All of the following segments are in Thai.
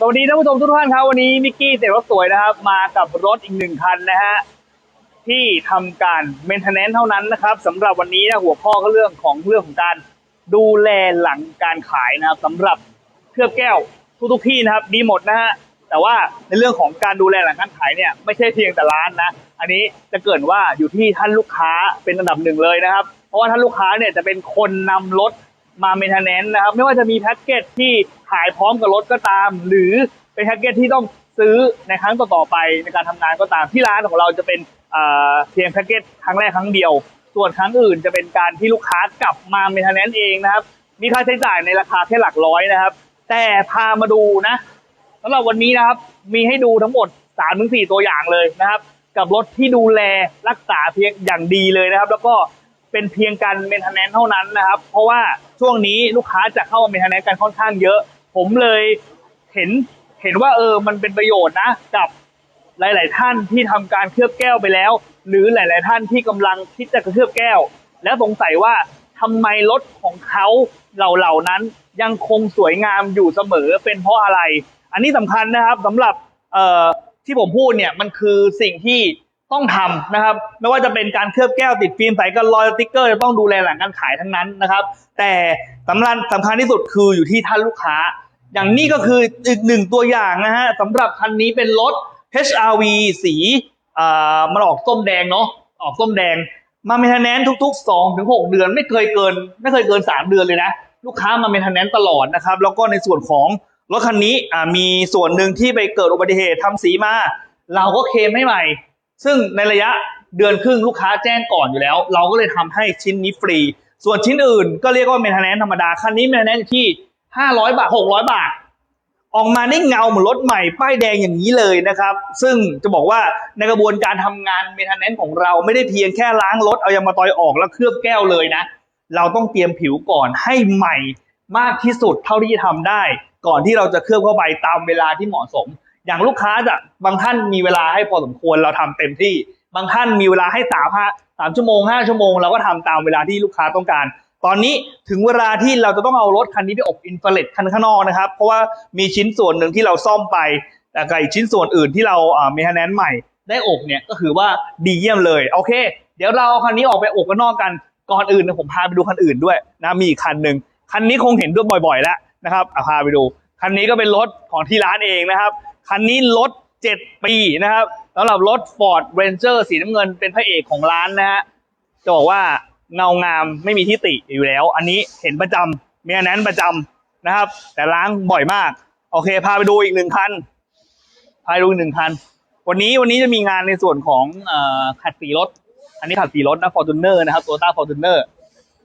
สวัสดีท่านผู้ชมทุกท่านครับ วันนี้มิกกี้เสียรถสวยนะครับ มากับรถอีกหนึ่งคันนะฮะที่ทำการเมนเทนแนนเท่านั้นนะครับสำหรับวันนี้นะหัวข้อก็เรื่องของเรื่องของการดูแลหลังการขายนะครับสำหรับเคลือบแก้วทุกๆที่นะครับ ดีหมดนะฮะแต่ว่าในเรื่องของการดูแลหลังการขายเนี่ยไม่ใช่เพียงแต่ร้านนะ อันนี้จะเกิดว่าอยู่ที่ท่านลูกค้าเป็นอันดับหนึ่งเลยนะครับ เพราะว่าท่านลูกค้าเนี่ยจะเป็นคนนำรถ มาเมนเทนแนนนะครับ ไม่ว่าจะมีแพ็กเกจที่ขายพร้อมกับรถก็ตาม หรือเป็นแพ็กเกจที่ต้องซื้อในครั้งต่อๆไปในการทำงานก็ตามที่ร้านของเราจะเป็นเพียงแพ็กเกจครั้งแรกครั้งเดียว ส่วนครั้งอื่นจะเป็นการที่ลูกค้ากลับมาเมนเทนแนนเองนะครับ มีค่าใช้จ่ายในราคาแค่หลักร้อยนะครับ แต่พามาดูนะสำหรับวันนี้นะครับมีให้ดูทั้งหมด3าถึงสตัวอย่างเลยนะครับ กับรถที่ดูแลรักษาเพียงอย่างดีเลยนะครับ แล้วก็เป็นเพียงการเมนเทนแนนเท่านั้นนะครับ เพราะว่า ช่วงนี้ลูกค้าจะเข้ามาเมนเทนแนนกันค่อนข้างเยอะ ผมเลยเห็นเห็นว่าเออมันเป็นประโยชน์นะกับหลาย ๆ ท่านที่ทำการเคลือบแก้วไปแล้ว หรือหลาย ๆ ท่านที่กำลังคิดจะเคลือบแก้ว และสงสัยว่าทำไมรถของเขาเหล่าเหล่านั้นยังคงสวยงามอยู่เสมอเป็นเพราะอะไร อันนี้สำคัญนะครับสำหรับเอ่อที่ผมพูดเนี่ยมันคือสิ่งที่ ต้องทำนะครับ ไม่ว่าจะเป็นการเคลือบแก้วติดฟิล์มใสกันรอยสติ๊กเกอร์จะต้องดูแลหลังการขายทั้งนั้นนะครับ แต่สำคัญสำคัญที่สุดคืออยู่ที่ท่านลูกค้า อย่างนี้ก็คืออีกหนึ่งตัวอย่างนะฮะสำหรับคันนี้เป็นรถ HRV สีอ่ามันออกส้มแดงเนาะออกส้มแดง มาเมนเทนแนนทุกๆ2ถึง6เดือนไม่เคยเกิน ไม่เคยเกิน 3 เดือนเลยนะ ลูกค้ามาเมนเทนแนนตลอดนะครับ แล้วก็ในส่วนของรถคันนี้อ่ามีส่วนหนึ่งที่ไปเกิดอุบัติเหตุทำสีมา เราก็เคลมให้ใหม่ ซึ่งในระยะเดือนครึ่งลูกค้าแจ้งก่อนอยู่แล้ว เราก็เลยทำให้ชิ้นนี้ฟรี ส่วนชิ้นอื่นก็เรียกว่าเมนเทนแนนธรรมดา คันนี้เมนเทนแนนที่ 500 บาท 600 บาท ออกมาได้เงาเหมือนรถใหม่ ป้ายแดงอย่างนี้เลยนะครับ ซึ่งจะบอกว่าในกระบวนการทำงานเมนเทนแนนของเราไม่ได้เพียงแค่ล้างรถเอายางมาตอยออกแล้วเคลือบแก้วเลยนะ เราต้องเตรียมผิวก่อนให้ใหม่มากที่สุดเท่าที่จะทำได้ ก่อนที่เราจะเคลือบเข้าไปตามเวลาที่เหมาะสม อย่างลูกค้าจะบางท่านมีเวลาให้พอสมควรเราทำเต็มที่ บางท่านมีเวลาให้สามห้าสามชั่วโมงห้าชั่วโมงเราก็ทำตามเวลาที่ลูกค้าต้องการ ตอนนี้ถึงเวลาที่เราจะต้องเอารถคันนี้ไปอบอินฟราเรดคันข้างนอกนะครับ เพราะว่ามีชิ้นส่วนหนึ่งที่เราซ่อมไปแต่กับอีกชิ้นส่วนอื่นที่เราอ่ามีคแนนใหม่ได้อบเนี่ยก็คือว่าดีเยี่ยมเลยโอเค เดี๋ยวเราเอาคันนี้ออกไปอบกันนอกกันก่อนอื่นนยผมพาไปดูคันอื่นด้วยนะมีอีกคันหนึ่งคันนี้คงเห็นด้วยบ่อย ๆ แล้วนะครับอะพาไปดูคันนี้ก็เป็นรถของที่ร้านเองนะครับ คันนี้รถ 7 ปีนะครับสำหรับรถ Ford Ranger สีน้ำเงินเป็นพระเอกของร้านนะฮะจะบอกว่าเงางามไม่มีที่ติอยู่แล้ว อันนี้เห็นประจำเมีอันนั้นประจำนะครับ แต่ล้างบ่อยมาก โอเค พาไปดูอีกหนึ่งคัน พาไปดูอีกหนึ่งคัน วันนี้วันนี้จะมีงานในส่วนของอขัดสีรถ อันนี้ขัดสีรถนะ Fortuner นะครับ Toyota Fortuner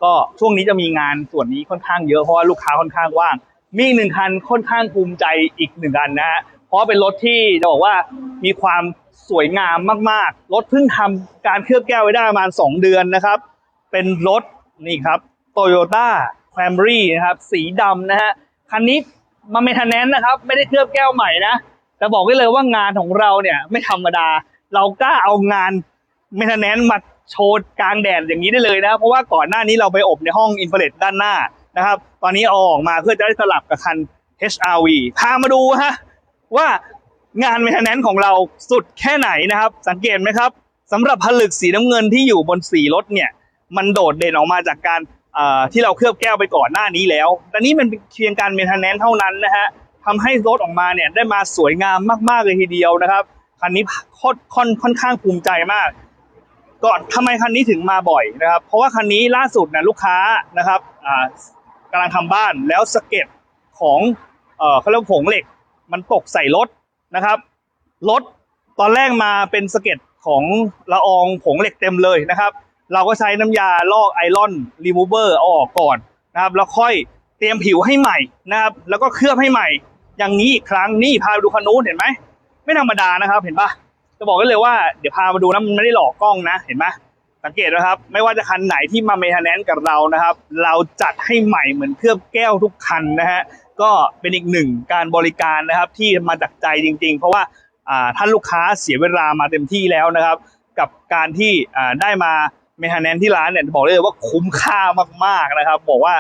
ก็ช่วงนี้จะมีงานส่วนนี้ค่อนข้างเยอะเพราะว่าลูกค้าค่อนข้างว่าง มีหนึ่งคันค่อนข้างภูมิใจอีกหนึ่งคันนะฮะ เพราะเป็นรถที่จะบอกว่ามีความสวยงามมากๆ รถเพิ่งทำการเคลือบแก้วไว้ได้ประมาณ 2 เดือนนะครับ เป็นรถนี่ครับ Toyota Camry นะครับ สีดำนะฮะ คันนี้มาเมทนแนนนะครับ ไม่ได้เคลือบแก้วใหม่นะ แต่บอกได้เลยว่างานของเราเนี่ยไม่ธรรมดา เรากล้าเอางานเมทนแนนมาโชว์กลางแดดอย่างนี้ได้เลยนะ เพราะว่าก่อนหน้านี้เราไปอบในห้องอินฟราเรดด้านหน้านะครับ ตอนนี้เอาออกมาเพื่อจะได้สลับกับคัน HRV พามาดูฮะ ว่างานเมนเทนแนนของเราสุดแค่ไหนนะครับ สังเกตไหมครับสำหรับผลึกสีน้ำเงินที่อยู่บนสีรถเนี่ย มันโดดเด่นออกมาจากการที่เราเคลือบแก้วไปก่อนหน้านี้แล้วแต่นี้มันเพียงการเมนเทนแนนเท่านั้นนะฮะทำให้รถออกมาเนี่ยได้มาสวยงามมากๆเลยทีเดียวนะครับคันนี้ค่อนค่อนค่อนข้างภูมิใจมากก่อนทำไมคันนี้ถึงมาบ่อยนะครับ เพราะว่าคันนี้ล่าสุดนะลูกค้านะครับอ่ากำลังทำบ้านแล้วสเก็ดของเออเขาเรียกว่าผงเหล็ก มันตกใส่รถนะครับรถตอนแรกมาเป็นสะเก็ดของละอองผงเหล็กเต็มเลยนะครับ เราก็ใช้น้ำยาลอกไอรอนรีมูเวอร์ออกก่อนนะครับแล้วค่อยเตรียมผิวให้ใหม่นะครับแล้วก็เคลือบให้ใหม่ อย่างนี้อีกครั้งนี่พาไปดูคันนู้นเห็นไหมไม่ธรรมดานะครับเห็นปะจะบอกไว้เลยว่าเดี๋ยวพามาดูนะมันไม่ได้หลอกกล้องนะเห็นไหม สังเกตนะครับ ไม่ว่าจะคันไหนที่มาเมทแนนกับเรานะครับ เราจัดให้ใหม่เหมือนเคลือบแก้วทุกคันนะฮะก็เป็นอีกหนึ่งการบริการนะครับที่มาจากใจจริง ๆ เพราะว่าท่านลูกค้าเสียเวลามาเต็มที่แล้วนะครับ กับการที่ได้มาเมทแนนที่ร้านเนี่ยบอกเลยว่าคุ้มค่ามากๆนะครับ บอกว่า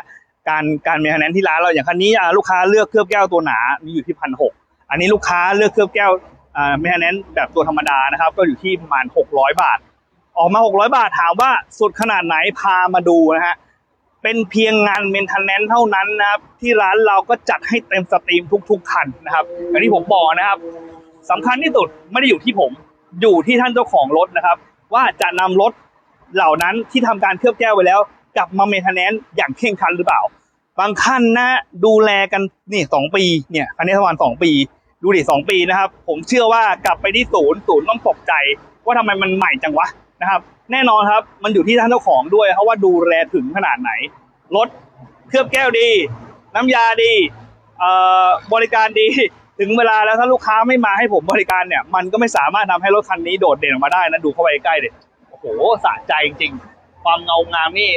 การการเมทแนนที่ร้านเราอย่างคันนี้ลูกค้าเลือกเคลือบแก้วตัวหนามีอยู่ที่พันหกอันนี้ลูกค้าเลือกเคลือบแก้วเมทแนนแบบตัวธรรมดานะครับ ก็อยู่ที่ประมาณ 600 บาท ออกมา 600 บาทถามว่าสุดขนาดไหนพามาดูนะฮะ เป็นเพียงงานเมนเทนแนนเท่านั้นนะครับ ที่ร้านเราก็จัดให้เต็มสตรีมทุก ๆ คันนะครับอย่างที่ผมบอกนะครับสำคัญที่สุดไม่ได้อยู่ที่ผมอยู่ที่ท่านเจ้าของรถนะครับ ว่าจะนำรถเหล่านั้นที่ทำการเคลือบแก้วไว้แล้ว กลับมาเมนเทนแนนอย่างเคร่งครัดหรือเปล่า บางคันนะดูแลกันนี่สองปีเนี่ยคันนี้ประมาณสองปี ดูดิสองปีนะครับ ผมเชื่อว่ากลับไปที่ศูนย์ศูนย์ต้องตกใจ ว่าทำไมมันใหม่จังวะ นะครับ แน่นอนครับมันอยู่ที่ท่านเจ้าของด้วยเพราะว่าดูแลถึงขนาดไหน รถเคลือบแก้วดี น้ำยาดีบริการดีถึงเวลาแล้วถ้าลูกค้าไม่มาให้ผมบริการเนี่ย มันก็ไม่สามารถทำให้รถคันนี้โดดเด่นออกมาได้นะดูเข้าไปใกล้เด็โอ้โหสะใจจริง ๆ ความเงางามนี่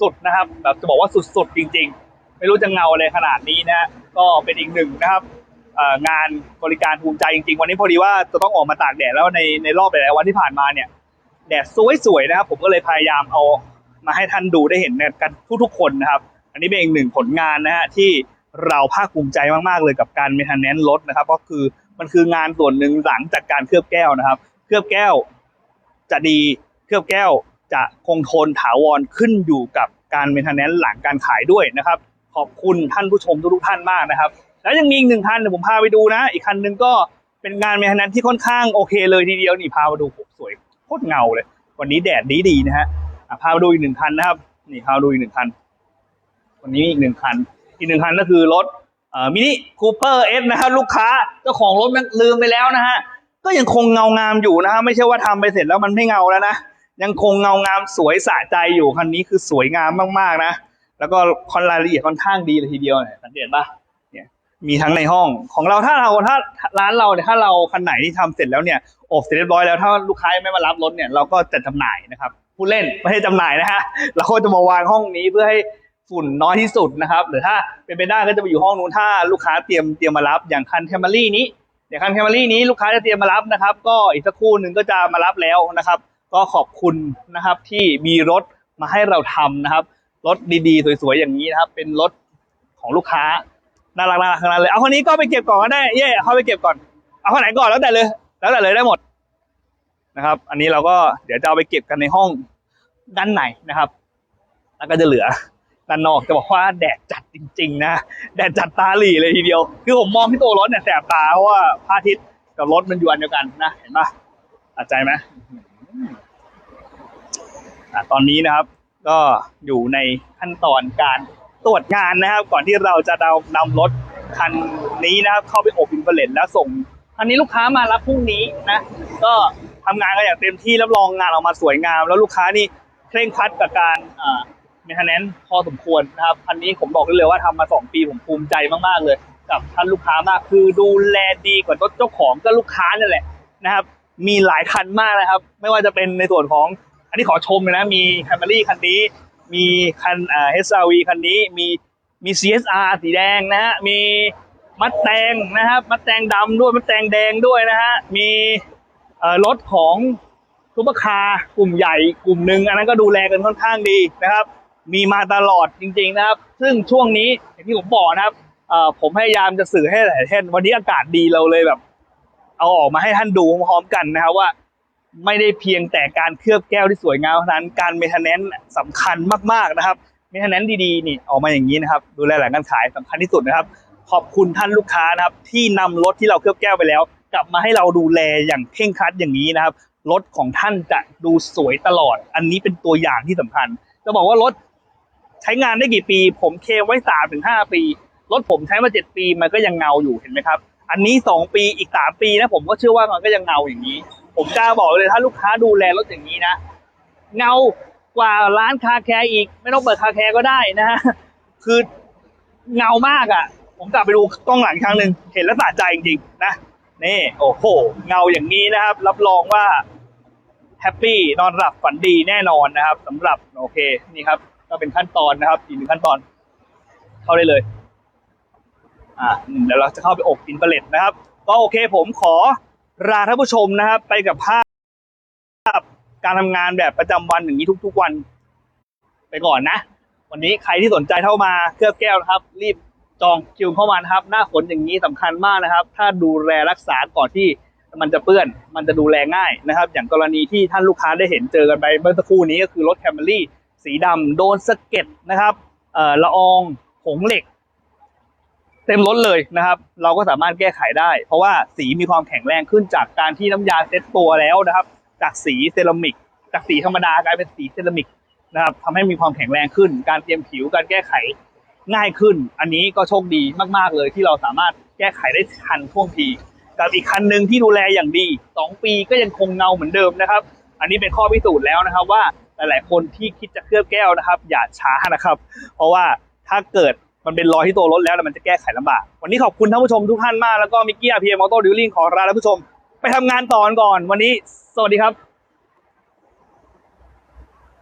สุดๆนะครับ แบบจะบอกว่าสุดๆจริง ๆ ไม่รู้จะเงาอะไรขนาดนี้นะก็เป็นอีกหนึ่งนะครับงานบริการภูมิใจจริงๆ วันนี้พอดีว่าจะต้องออกมาตากแดดแล้วในในรอบหลายๆวันที่ผ่านมาเนี่ย แดดสวยๆนะครับ ผมก็เลยพยายามเอามาให้ท่านดูได้เห็นกันทุกๆ คนนะครับ อันนี้เป็นอีกหนึ่งผลงานนะฮะที่เราภาคภูมิใจมากๆเลยกับการเมนเทนแนนรถนะครับ ก็คือมันคืองานส่วนหนึ่งหลังจากการเคลือบแก้วนะครับ เคลือบแก้วจะดีเคลือบแก้วจะคงทนถาวรขึ้นอยู่กับการเมนเทนแนนหลังการขายด้วยนะครับ ขอบคุณท่านผู้ชมทุกๆท่านมากนะครับ แล้วยังมีอีกหนึ่งคันเดี๋ยวผมพาไปดูนะ อีกคันหนึ่งก็เป็นงานเมนเทนแนนที่ค่อนข้างโอเคเลยทีเดียวนี่พามาดู ตรเงาเลย วันนี้แดดดีดีๆนะฮะพามาดูอีกหนึ่งคันนะครับ นี่พาดูอีกหนึ่งคัน วันนี้มีอีกหนึ่งคัน อีกหนึ่งคันก็คือรถมินิคูเปอร์เอสนะครับลูกค้าเจ้าของรถมันลืมไปแล้วนะฮะก็ยังคงเงางามอยู่นะฮะไม่ใช่ว่าทำไปเสร็จแล้วมันไม่เงาแล้วนะยังคงเงางามสวยสะใจอยู่คันนี้คือสวยงามมากๆนะ แล้วก็คอนรายละเอียดค่อนข้างดีเลยทีเดียวเนี่ยสังเกตปะเนี่ย มีทั้งในห้องของเราถ้าเราถ้าร้านเราเนี่ยถ้าเราคันไหนที่ทำเสร็จแล้วเนี่ยอบเสร็จเรียบร้อยแล้วถ้าลูกค้ายังไม่มารับรถเนี่ยเราก็จะจำหน่ายนะครับผู้เล่นไม่ให้จำหน่ายนะฮะเราก็จะมาวางห้องนี้เพื่อให้ฝุ่นน้อยที่สุดนะครับหรือถ้าเป็นไปได้ก็จะไปอยู่ห้องนู้นถ้าลูกค้าเตรียมเตรียมมารับอย่างคันแคมรี่นี้เดี๋ยวคันแคมรี่นี้ลูกค้าจะเตรียมมารับนะครับ ก็อีกสักครู่หนึ่งก็จะมารับแล้วนะครับ ก็ขอบคุณนะครับที่มีรถมาให้เราทำนะครับรถดีๆ สวยๆอย่างนี้นะครับ เป็นรถของลูกค้า น่ารักน่ารักทั้งนั้นเลยเอาคนนี้ก็ไปเก็บก่อนก็ได้เย่เอาไปเก็บก่อน เอาคนไหนก่อนแล้วแต่เลย แล้วแต่เลยได้หมดนะครับ อันนี้เราก็เดี๋ยวจะเอาไปเก็บกันในห้องด้านในนะครับ แล้วก็จะเหลือด้านนอกจะบอกว่าแดดจัดจริง ๆ นะแดดจัดตาหลีเลยทีเดียว คือผมมองที่ตัวรถเนี่ยแสบตาเพราะว่าพระอาทิตย์กับรถมันอยู่อันเดียวกันนะเห็นปะตัดใจไหมอะตอนนี้นะครับ ก็อยู่ในขั้นตอนการ ตรวจงานนะครับ ก่อนที่เราจะนำนำรถคันนี้นะครับเข้าไปอบอินเฟลเลนแล้วส่งคันนี้ลูกค้ามารับพรุ่งนี้นะ ก็ทำงานกันอย่างเต็มที่รับรองงานออกมาสวยงาม แล้วลูกค้านี่เคร่งครัดกับการอ่าเมนเทนแนนพอสมควรนะครับคันนี้ผมบอกได้เลยว่าทำมาสองปีผมภูมิใจมากๆเลย กับท่านลูกค้ามากคือดูแลดีกว่ารถเจ้าของก็ลูกค้านี่นแหละนะครับ มีหลายคันมากนะครับ ไม่ว่าจะเป็นในส่วนของอันนี้ขอชมเลยนะมีแคมเ r รี่คันนี้ มีคันเอ่อ HRV คันนี้มีมี CSR สีแดงนะฮะมีมัดแตงนะครับมัดแตงดำด้วยมัดแตงแดงด้วยนะฮะมีเอ่อรถของซุปเปอร์คาร์กลุ่มใหญ่กลุ่มหนึ่งอันนั้นก็ดูแลกันค่อนข้างดีนะครับ มีมาตลอดจริง ๆนะครับ ซึ่งช่วงนี้อย่างที่ผมบอกนะครับเอ่อผมพยายามจะสื่อให้หลายท่านวันนี้อากาศดีเราเลยแบบ เอาออกมาให้ท่านดูพร้อมๆกันนะครับว่า ไม่ได้เพียงแต่การเคลือบแก้วที่สวยงามเท่านั้นการเมนเทนแนนสำคัญมากๆนะครับเมนเทนแนนดีๆนี่ออกมาอย่างนี้นะครับ ดูแลหลังการขายสำคัญที่สุดนะครับ ขอบคุณท่านลูกค้านะครับ ที่นำรถที่เราเคลือบแก้วไปแล้ว กลับมาให้เราดูแลอย่างเคร่งครัดอย่างนี้นะครับรถของท่านจะดูสวยตลอด อันนี้เป็นตัวอย่างที่สำคัญ จะบอกว่ารถใช้งานได้กี่ปี ผมเคไว้สามถึงห้าปี รถผมใช้มาเจ็ดปีมันก็ยังเงาอยู่เห็นไหมครับ อันนี้สองปีอีกสามปีนะผมก็เชื่อว่ามันก็ยังเงาอย่างนี้ ผมกล้าบอกเลยถ้าลูกค้าดูแลรถอย่างนี้นะ เงากว่าร้านคาแคร์อีก ไม่ต้องเปิดคาแคร์ก็ได้นะฮะคือเงามากอะ ผมกลับไปดูกล้องหลังครั้งหนึ่งเห็นแล้วสะใจจริงๆนะนี่โอ้โห เงาอย่างนี้นะครับ รับรองว่าแฮปปี้นอนหลับฝันดีแน่นอนนะครับสำหรับโอเคนี่ครับ ก็เป็นขั้นตอนนะครับอีกหนึ่งขั้นตอน เข้าได้เลย อ่าเดี๋ยวเราจะเข้าไปอบอินเฟลเลตนะครับ ก็โอเคผมขอ ลาท่านผู้ชมนะครับ ไปกับภาพการทำงานแบบประจำวันอย่างนี้ทุก ๆวัน ไปก่อนนะ วันนี้ใครที่สนใจเข้ามาเคลือบแก้วนะครับ รีบจองคิวเข้ามานะครับ หน้าฝนอย่างนี้สำคัญมากนะครับ ถ้าดูแลรักษาก่อนที่มันจะเปื้อน มันจะดูแลง่ายนะครับ อย่างกรณีที่ท่านลูกค้าได้เห็นเจอกันไปเมื่อสักครู่นี้ก็คือรถแคมรี่สีดำโดนสะเก็ดนะครับเอ่อละอองผงเหล็ก เต็มรถเลยนะครับ เราก็สามารถแก้ไขได้ เพราะว่าสีมีความแข็งแรงขึ้นจากการที่น้ำยาเซ็ตตัวแล้วนะครับ จากสีเซรามิก จากสีธรรมดากลายเป็นสีเซรามิกนะครับทำให้มีความแข็งแรงขึ้น การเตรียมผิวการแก้ไขง่ายขึ้น อันนี้ก็โชคดีมากๆเลยที่เราสามารถแก้ไขได้ทันท่วงทีกับอีกคันหนึ่งที่ดูแลอย่างดี 2 ปีก็ยังคงเงาเหมือนเดิมนะครับ อันนี้เป็นข้อพิสูจน์แล้วนะครับว่าหลายๆคนที่คิดจะเคลือบแก้วนะครับ อย่าช้านะครับ เพราะว่าถ้าเกิด มันเป็นรอยที่ตัวรถแล้วแต่มันจะแก้ไขลำบาก วันนี้ขอบคุณท่านผู้ชมทุกท่านมากแล้วก็มิกกี้อาพีเอ็มออโต้ดิวลิงขอลาท่านผู้ชม ไปทำงานต่อนก่อน วันนี้ สวัสดีครับ